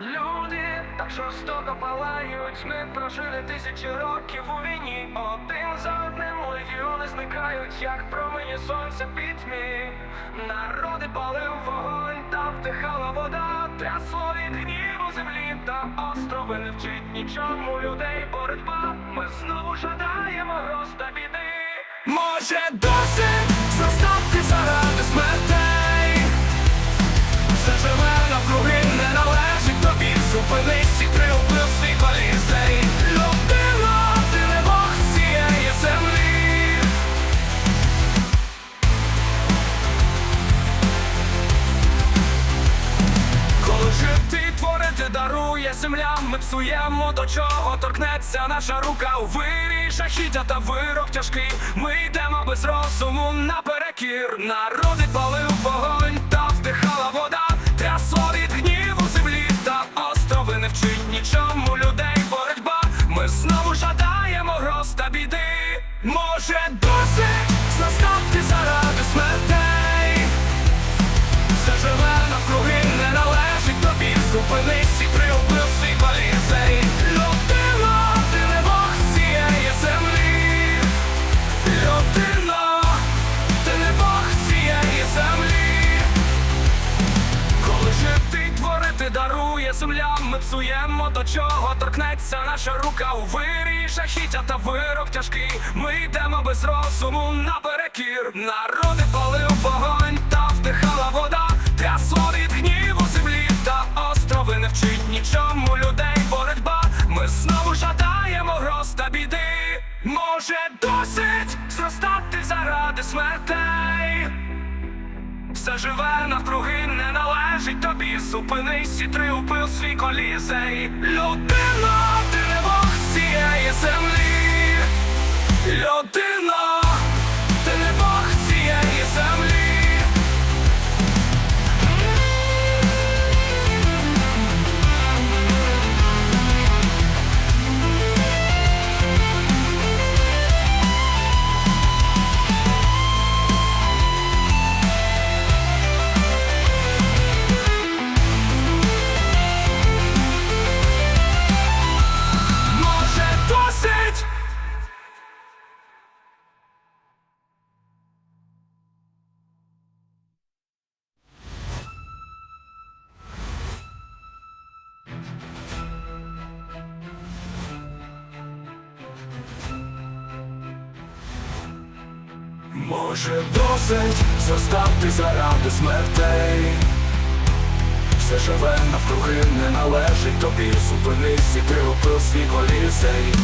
Люди так жорстоко палають, ми прожили тисячі років у війні. Один за одним легіони зникають, як промені сонця пітьмі. Народи палив вогонь, та вдихала вода, трясло від гніву землі, та острови не вчить нічому людей боротьба. Ми знову жадаємо гроз та біди. Може досить дарує земля Ми псуємо до чого торкнеться наша рука. У вирі жахіття та вирок тяжкий. Ми йдемо без розуму наперекір. Народи палив вогонь та вдихала вода. Трясло від гніву землі та острови не вчить нічому людей. Боротьба Ми знову жадаємо гроз та біди. Може досить застати заради смертей дарує земля Ми псуємо до чого торкнеться наша рука. У вирі жахіття та вирок тяжкий. Ми йдемо без розуму наперекір Народи палив вогонь та вдихала вода. Трясло від гніву землі та острови не вчить нічому людей боротьба. Ми знову жадаємо гроз та біди. Може досить зростати заради смертей? Все живе навкруги не Зупинись і триупив свій колізей. Людина, ти Може досить? Заставти заради смертей. Все живе навкруги не належить тобі. Зупинись і приупив свій колісей.